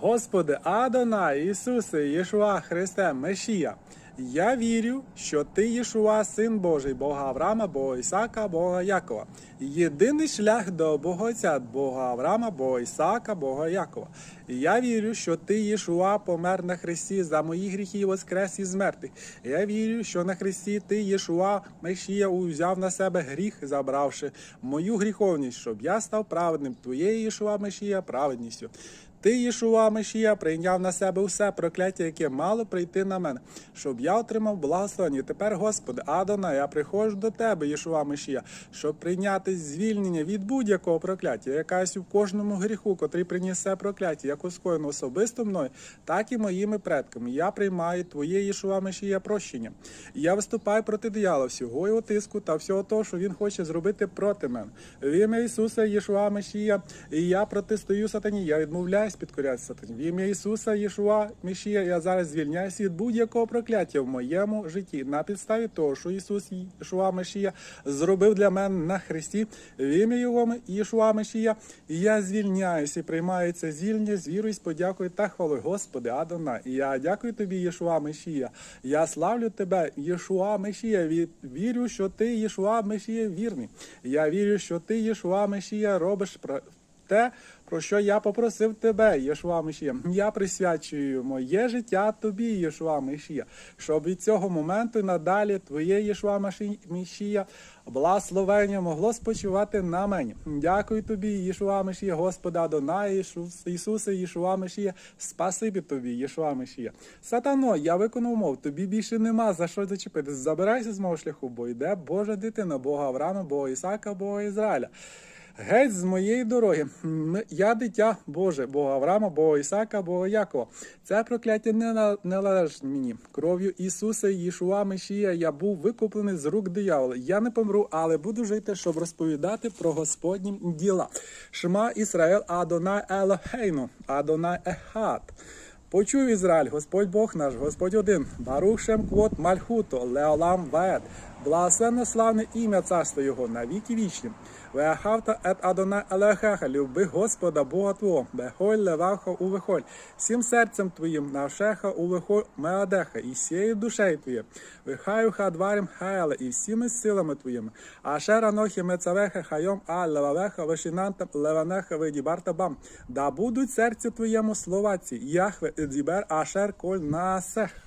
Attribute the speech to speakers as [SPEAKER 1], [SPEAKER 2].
[SPEAKER 1] Господи, Адона, Ісусе, Єшуа, Христе, Мешія. Я вірю, що ти Єшуа, син Божий, Бога Авраама, Бога Ісака, Бога Якова. Єдиний шлях до Бога Отця, Бога Авраама, Бога Ісака, Бога Якова. Я вірю, що ти Єшуа помер на хресті за мої гріхи і воскрес із мертвих. Я вірю, що на хресті ти Єшуа, Мешія, узяв на себе гріх, забравши мою гріховність, щоб я став праведним. Твоєї Єшуа Мешія праведністю. Ти, Єшуа Мешія, прийняв на себе усе прокляття, яке мало прийти на мене, щоб я отримав благословення. Тепер, Господи, Адона, я приходжу до Тебе, Єшуа Мешія, щоб прийняти звільнення від будь-якого прокляття, якась у кожному гріху, котрий приніс це прокляття, як скоєно особисто мною, так і моїми предками. Я приймаю Твоє Єшуа Мешія прощення. Я виступаю проти диявола, всього його тиску та всього того, що він хоче зробити проти мене. В ім'я Ісуса, Єшуа Мешія, і я протистою сатані. Я відмовляюсь підкорятися сатані. В ім'я Ісуса, Єшуа Мешія, я зараз звільняюся від будь-якого прокляття в моєму житті на підставі того, що Ісус Єшуа Мешія зробив для мене на хресті. В ім'я Його Єшуа Мешія, і я звільняюся і приймаю це звільнення з вірою, з подякою та хвалою. Господи, Адона. Я дякую тобі, Єшуа Мешія. Я славлю тебе, Єшуа Мешія. Вірю, що ти Єшуа Мешія вірний. Я вірю, що ти Єшуа Мешія робиш те, про що я попросив тебе, Єшуа Мешія. Я присвячую моє життя тобі, Єшуа Мешія, щоб від цього моменту надалі твоє Єшуа Мешія благословення могло спочивати на мені. Дякую тобі, Єшуа Мешія, Господа Ісус, Ісусе, Єшуа Мешія. Спасибі тобі, Єшуа Мешія. Сатано, я виконав мов, тобі більше нема за що зачепити. Забирайся з мого шляху, бо йде Божа дитина, Бога Авраама, Бога Ісака, Бога Ізраїля. Геть з моєї дороги. Я дитя Боже, Бога Авраама, Бога Ісака, Бога Якова. Це прокляття не, на- належить мені. Кров'ю Ісуса, Єшуа, Мешія, я був викуплений з рук диявола. Я не помру, але буду жити, щоб розповідати про Господні діла. Шма Ісраїл, Адонай Елохейну, Адонай Ехат. Почув Ізраїль, Господь Бог наш, Господь один, Барух Шем Квот Мальхуто, Леолам Ваед, благословенне славне ім'я царства Його на віки вічні. Веахавта ет Адона Елехеха, люби Господа Бога Твого, бехоль леваха увехоль, всім серцем Твоїм, навшеха увехоль меадеха, і сією душею Твоє, вихаю хадварим хаеле, і всіми силами Твоїми, ашера нохі мецавеха хайом а левавеха вешинантам леванеха видібарта бам, да будуть серцю Твоєму словаці, Яхве Едзібер Ашер Коль Насех.